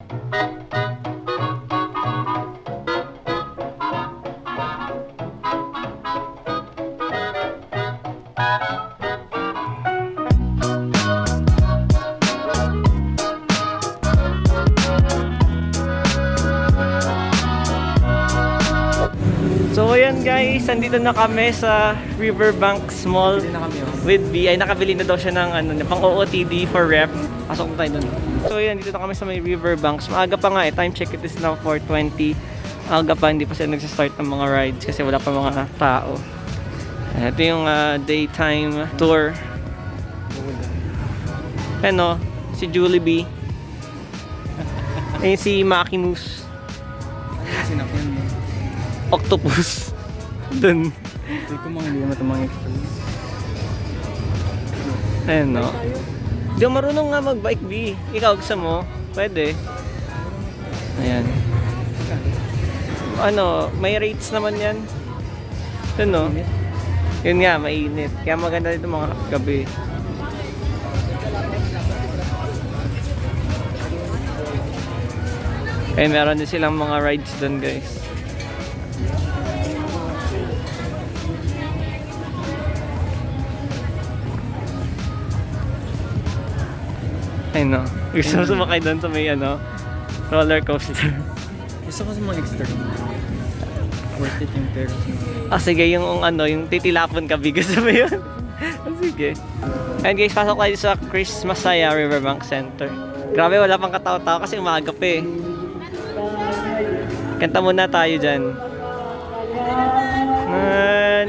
Música So ayan guys, nandito na kami sa Riverbanks Mall Hindi na kami oh. with B. Ay nakabili na daw siya ng ano, pang OOTD for rep. Pasok na tayo dun. So ayan, dito na kami sa may Riverbanks. Maaga pa nga eh, time check it is now 4.20. Aga pa, hindi pa sila nagsistart ng mga rides kasi wala pa mga tao. Ito yung ah, daytime tour. Ano, si Julie B. Ayun si Maximus. Ano sinakyan mo? Octopus. Dun. Hindi ko mga hindi naman ito mga experience. Ayun no. Di ako marunong nga mag-bike B. Ikaw gusto mo? Pwede. Ayan. Ano, may rates naman yan. Yun no. Yun nga, mainit. Kaya maganda dito mga gabi. Eh, meron din silang mga rides doon guys. Ay no. Gusto mo sumakay doon sa may ano, roller coaster. Gusto ko sa mga extreme. Worth it yung pera. Ah, sige, yung ano, yung titilapon ka, bigas mo yun. ah, sige. And guys, pasok tayo sa Chris Masaya Riverbank Center. Grabe, wala pang katao-tao kasi umaga pa eh. Kanta muna tayo dyan. Man,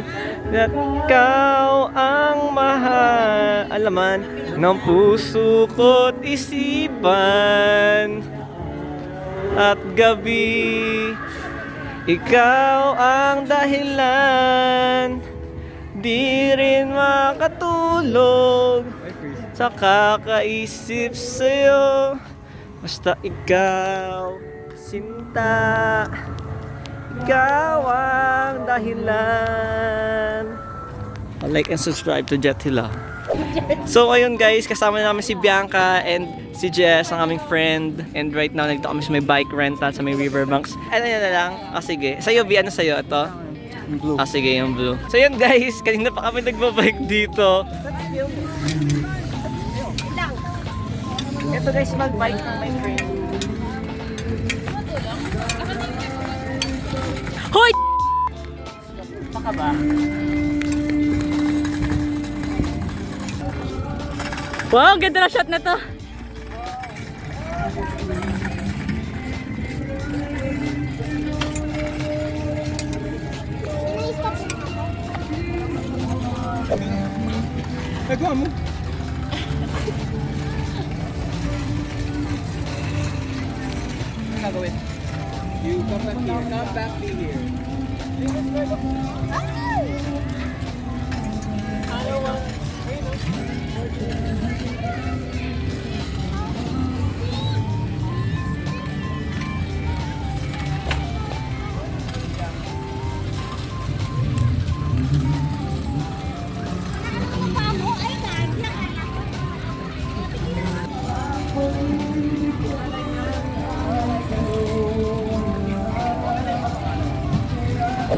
at ikaw ang mahal alaman ng puso ko't isipan at gabi ikaw ang dahilan. Di rin makatulog. Sa kakaisip sa'yo. Basta ikaw Sinta Ikaw ang dahilan. Like and subscribe to Jet Hila So ayun guys, kasama namin si Bianca and si Jess, ang aming friend. And right now, nagto kami sa may bike rental sa may Riverbanks. Ano yan na lang? Ah, sige. Sa'yo, B, ano sa'yo? Ito? Yung blue. Ah, sige, yung blue. So yun guys, kanina pa kami nagbabike dito. Ito guys, mag-bike ng my friend. Hoy! Baka ba? Wow, ganda na shot na to. Nagawa mo. Ano gagawin? You come back here. Come back here.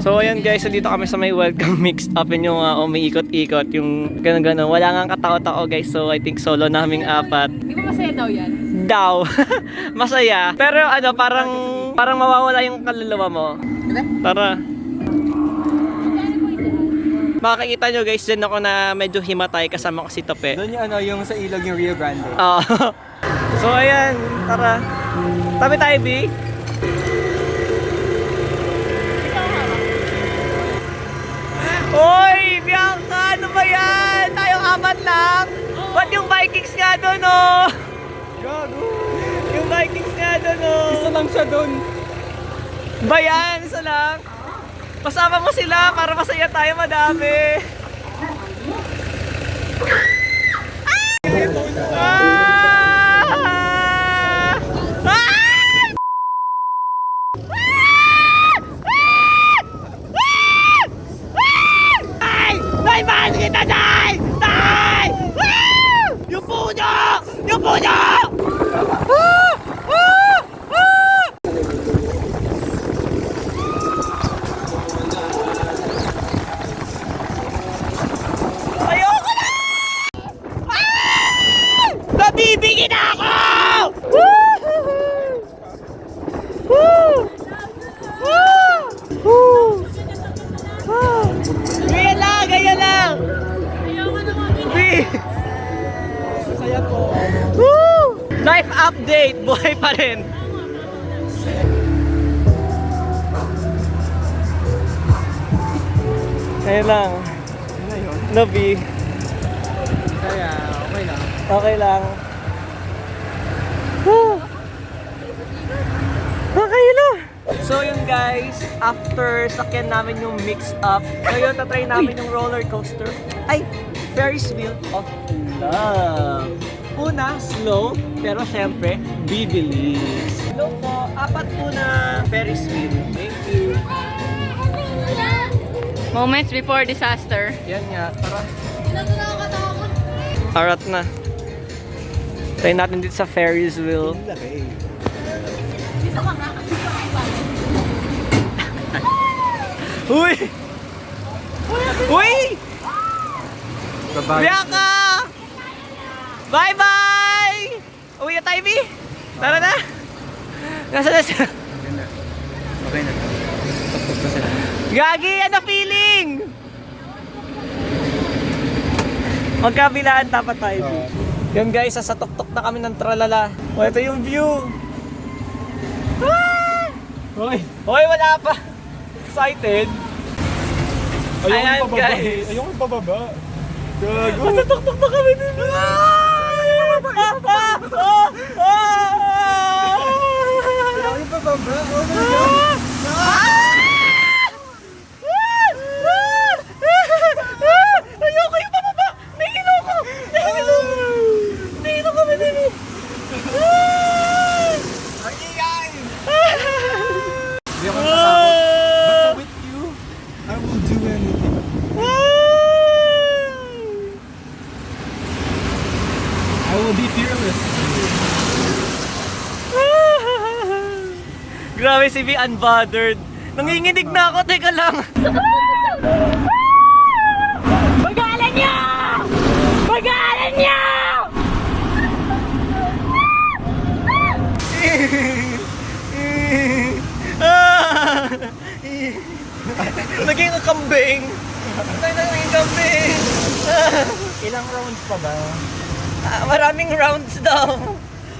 So ayan guys, so dito kami sa may welcome mixed up yun yung uh, umiikot-ikot, yung gano'n-gano'n. Wala nga katao-tao guys, so I think solo naming apat. Di ba masaya daw yan? Daw. Masaya. Pero ano, parang parang mawawala yung kaluluwa mo. Tara. Makikita nyo guys, dyan ako na medyo himatay kasama ko si Tope. Doon yung ano, yung sa ilog yung Rio Grande. Oo. so ayan, tara. Tabi tayo, B. lang siya doon. Ba yan? Isa lang? Pasama mo sila para masaya tayo madami. Rin. Ayun lang. Yun na yun. Nabi. Kaya, okay lang. Okay lang. Whew. Nakahilo! So yun guys, after sakyan namin yung mix up, ngayon tatry namin yung roller coaster. Ay, Ferris wheel of love. Una, slow, pero syempre, bibilis. Hello po, apat po na Ferris wheel. Thank you. Moments before disaster. Yan nga, tara. Arat na. Try natin dito sa Ferris wheel. Laki. Uy! Uy! Bye-bye. Bye-bye! Uwi na tayo, B? Tara na! Nasa na siya? Okay na. Okay na. Tapos na sila. Gagi, ano feeling? Magkabilaan dapat tayo. B. Yun guys, sa tuktok na kami ng tralala. O, ito yung view. Ah! Hoy! Hoy, wala pa. Excited. Ayaw Ayan, pababa guys. eh. Ayaw yung pababa. Gago. Nasa tuktok na kami din. Ah! Ah! Ah! Ah! Ah! Ayaw yung pababa. Oh my Ah! God. Ayoko yung pababa! Nahilo ko! Nahilo ko! Nahilo kami din eh! Ang ingay! Hindi ako Ah! natatakot. Basta with you, I will do anything. I will be fearless. Grabe si V unbothered. Nanginginig na ako, teka lang. Bagalan niyo! Bagalan niyo! Naging kambing. Naging kambing. Ilang rounds pa ba? Ah, maraming rounds daw.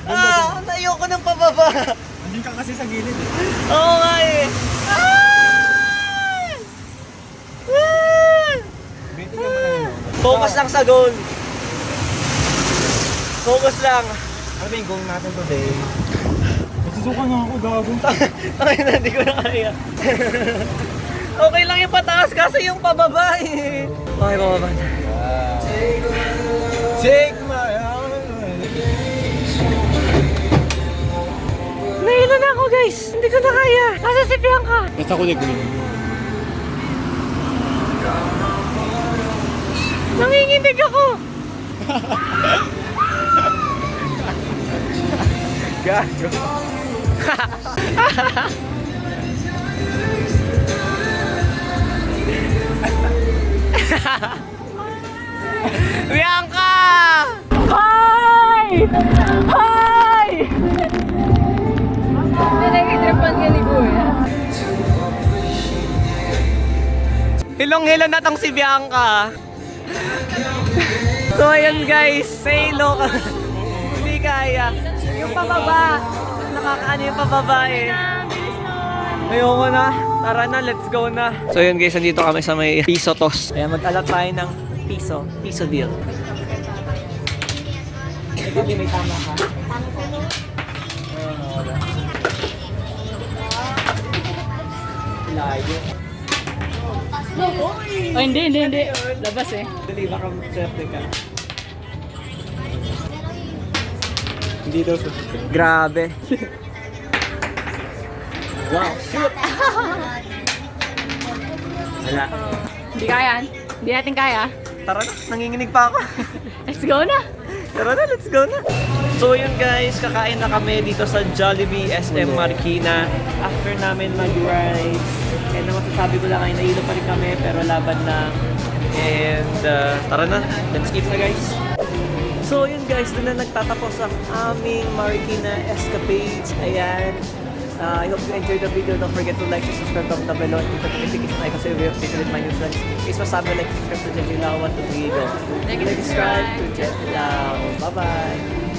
Ah, ayoko ng pababa. Hindi ka kasi sa gilid eh. Oo nga eh. Ah! Ah! Focus lang sa goal. Focus lang. Ano ba yung goal natin today? Masusuka na ako, gago. Ay, na, hindi ko na kaya. okay lang yung pataas kasi yung pababa eh. Okay, pababa na. Take Nahilo na ako guys. Hindi ko na kaya. Nasa si Bianca. Basta kulig-kulig. Nanginginig ako. Gago. Bianca! Hi! Hi! Hilong-hilo na tong si Bianca. so ayun guys, say ka. Hindi kaya. Yung pababa. Nakakaano yung pababa eh. Ayoko na. Tara na, let's go na. So yun guys, nandito kami sa may piso toss. Kaya mag-alat tayo ng piso. Piso deal. Ikaw, may tama ka. Layo. Oh, hindi, hindi, hindi. Labas eh. Dali, baka swerte ka. Hindi daw sa Grabe. wow, shoot! Wala. Hindi kaya. Hindi natin kaya. Tara na, nanginginig pa ako. Let's go na. Tara na, let's go na. So yun guys, kakain na kami dito sa Jollibee SM Marikina. After namin mag-rides. And ang masasabi ko lang ay nahilo pa rin kami pero laban lang. And uh, tara na, let's eat na guys. So yun guys, doon na nagtatapos ang aming Marikina escapades. Ayan. Uh, I hope you enjoyed the video. Don't forget to like, subscribe, comment down below, and the notification icon so you'll be updated with my new friends. Please masabi like, subscribe to Jet Lao 1 to 3 go. Like and Like, subscribe to subscribe. Jet Lao. Bye-bye.